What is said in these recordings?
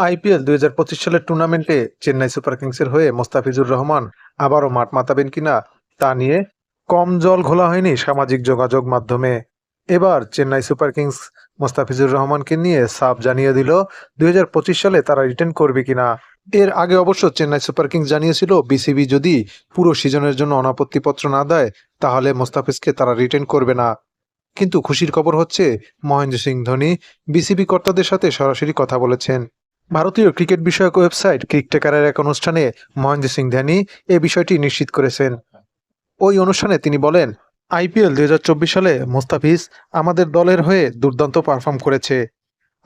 IPL দুই হাজার পঁচিশ সালের টুর্নামেন্টে চেন্নাই সুপার কিংসের হয়ে মোস্তাফিজুর রহমান আবারও মাঠ মাতাবেন কিনা তা নিয়ে কম জল ঘোলা হয়নি সামাজিক যোগাযোগ মাধ্যমে। এবার চেন্নাই সুপার কিংস মোস্তাফিজুর রহমানকে নিয়ে সাফ জানিয়ে দিল দুই হাজার পঁচিশ সালে তারা রিটার্ন করবে কিনা। এর আগে অবশ্য চেন্নাই সুপার কিংস জানিয়েছিল, বিসিবি যদি পুরো সিজনের জন্য অনাপত্তিপত্র না দেয়, তাহলে মোস্তাফিজকে তারা রিটার্ন করবে না। কিন্তু খুশির খবর হচ্ছে, মহেন্দ্র সিং ধোনি বিসিবি কর্তাদের সাথে সরাসরি কথা বলেছেন। ভারতীয় ক্রিকেট বিষয়ক ওয়েবসাইট ক্রিকটেকারের এক অনুষ্ঠানে মহেন্দ্র সিং ধোনি এ বিষয়টি নিশ্চিত করেছেন। ওই অনুষ্ঠানে তিনি বলেন, আইপিএল দুই হাজার চব্বিশ সালে মোস্তাফিজ আমাদের দলের হয়ে দুর্দান্ত পারফর্ম করেছে।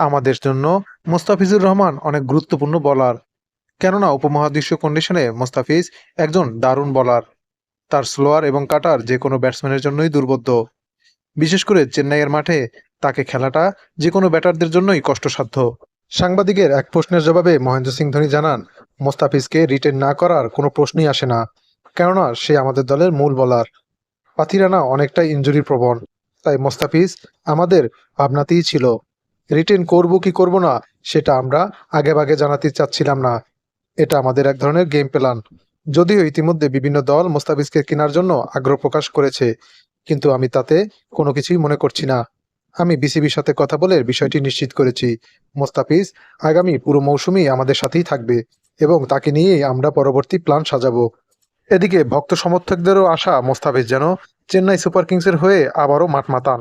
আমাদের জন্য মোস্তাফিজুর রহমান অনেক গুরুত্বপূর্ণ বলার। কেননা উপমহাদেশীয় কন্ডিশনে মোস্তাফিজ একজন দারুণ বলার তার স্লোয়ার এবং কাটার যে কোনো ব্যাটসম্যানের জন্যই দুর্বোধ্য। বিশেষ করে চেন্নাইয়ের মাঠে তাকে খেলাটা যে কোনো ব্যাটারদের জন্যই কষ্টসাধ্য। সাংবাদিকের এক প্রশ্নের জবাবে মহেন্দ্র সিং ধোনি জানান, মোস্তাফিজকে রিটেন না করার কোনো প্রশ্নই আসে না। কেননা, সে আমাদের দলের মূল বলার। পাথিরানা অনেকটাই ইঞ্জুরি প্রবণ। তাই মোস্তাফিজ আমাদের ভাবনাতেই ছিল। রিটেন করব কি করব না, সেটা আমরা আগেভাগে জানাতে চাচ্ছিলাম না। এটা আমাদের এক ধরনের গেম প্ল্যান যদিও ইতিমধ্যে বিভিন্ন দল মোস্তাফিজকে কেনার জন্য আগ্রহ প্রকাশ করেছে, কিন্তু আমি তাতে কোনো কিছুই মনে করছি না। আমি বিসিবির সাথে কথা বলে বিষয়টি নিশ্চিত করেছি। মোস্তাফিজ, আগামী পুরো মৌসুমই আমাদের সাথেই থাকবে এবং তাকে নিয়েই আমরা পরবর্তী প্ল্যান সাজাবো। এদিকে ভক্ত সমর্থকদেরও আশা মোস্তাফিজ যেন চেন্নাই সুপার কিংসের হয়ে আবারও মাঠ মাতান।